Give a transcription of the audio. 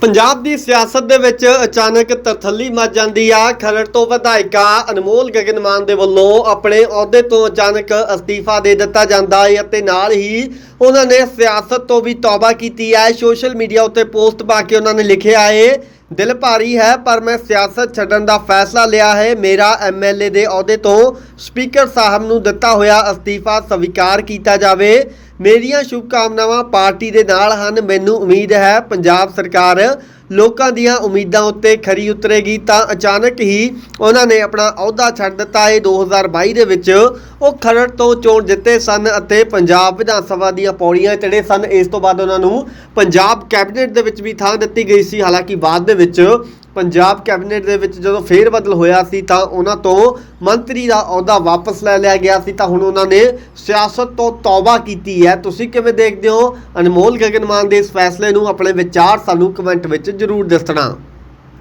ਪੰਜਾਬ ਦੀ ਸਿਆਸਤ ਦੇ ਵਿੱਚ ਅਚਾਨਕ ਤਰਥੱਲੀ ਮਚ ਜਾਂਦੀ ਆ। ਖਰੜ ਤੋਂ ਵਿਧਾਇਕਾ ਅਨਮੋਲ ਗਗਨਮਾਨ ਦੇ ਵੱਲੋਂ ਆਪਣੇ ਅਹੁਦੇ ਤੋਂ ਅਚਾਨਕ ਅਸਤੀਫਾ ਦੇ ਦਿੱਤਾ ਜਾਂਦਾ ਹੈ ਅਤੇ ਨਾਲ ਹੀ ਉਹਨਾਂ ਨੇ ਸਿਆਸਤ ਤੋਂ ਵੀ ਤੌਬਾ ਕੀਤੀ ਹੈ। ਸੋਸ਼ਲ ਮੀਡੀਆ ਉੱਤੇ ਪੋਸਟ ਪਾ ਕੇ ਉਹਨਾਂ ਨੇ ਲਿਖਿਆ ਹੈ, ਦਿਲ ਭਾਰੀ ਹੈ, ਪਰ ਮੈਂ ਸਿਆਸਤ ਛੱਡਣ ਦਾ ਫੈਸਲਾ ਲਿਆ ਹੈ। ਮੇਰਾ ਐਮਐਲਏ ਦੇ ਅਹੁਦੇ ਤੋਂ ਸਪੀਕਰ ਸਾਹਿਬ ਨੂੰ ਦਿੱਤਾ ਹੋਇਆ ਅਸਤੀਫਾ ਸਵੀਕਾਰ ਕੀਤਾ ਜਾਵੇ। ਮੇਰੀਆਂ ਸ਼ੁਭਕਾਮਨਾਵਾਂ ਪਾਰਟੀ ਦੇ ਨਾਲ ਹਨ। ਮੈਨੂੰ ਉਮੀਦ ਹੈ ਪੰਜਾਬ ਸਰਕਾਰ ਲੋਕਾਂ ਦੀਆਂ ਉਮੀਦਾਂ ਉੱਤੇ ਖਰੀ ਉਤਰੇਗੀ ਤਾਂ ਅਚਾਨਕ ਹੀ ਉਹਨਾਂ ਨੇ ਆਪਣਾ ਅਹੁਦਾ ਛੱਡ ਦਿੱਤਾ। ਹੈ 2022 ਦੇ ਵਿੱਚ ਉਹ ਖਰੜ ਤੋਂ ਚੋਣ ਜਿੱਤੇ ਸਨ ਅਤੇ ਪੰਜਾਬ ਵਿਧਾਨ ਸਭਾ ਦੀਆਂ ਪੌੜੀਆਂ ਚੜੇ ਸਨ। ਇਸ ਤੋਂ ਬਾਅਦ ਉਹਨਾਂ ਨੂੰ ਪੰਜਾਬ ਕੈਬਨਿਟ ਦੇ ਵਿੱਚ ਵੀ ਥਾਂ ਦਿੱਤੀ ਗਈ ਸੀ। ਹਾਲਾਂਕਿ ਬਾਅਦ ਦੇ ਵਿੱਚ ਪੰਜਾਬ ਕੈਬਨਿਟ ਦੇ ਵਿੱਚ ਜਦੋਂ ਫੇਰ ਬਦਲ ਹੋਇਆ ਸੀ ਤਾਂ ਉਹਨਾਂ ਤੋਂ ਮੰਤਰੀ ਦਾ ਅਹੁਦਾ ਵਾਪਸ ਲੈ ਲਿਆ ਗਿਆ ਸੀ। ਤਾਂ ਹੁਣ ਉਹਨਾਂ ਨੇ ਸਿਆਸਤ ਤੋਂ ਤੌਬਾ ਕੀਤੀ ਹੈ। ਤੁਸੀਂ ਕਿਵੇਂ ਦੇਖਦੇ ਹੋ? ਅਨਮੋਲ ਗਗਨਮਾਨ ਦੇ ਇਸ ਫੈਸਲੇ ਨੂੰ, ਆਪਣੇ ਵਿਚਾਰ ਸਾਨੂੰ ਕਮੈਂਟ ਵਿੱਚ ਜ਼ਰੂਰ ਦੱਸਣਾ।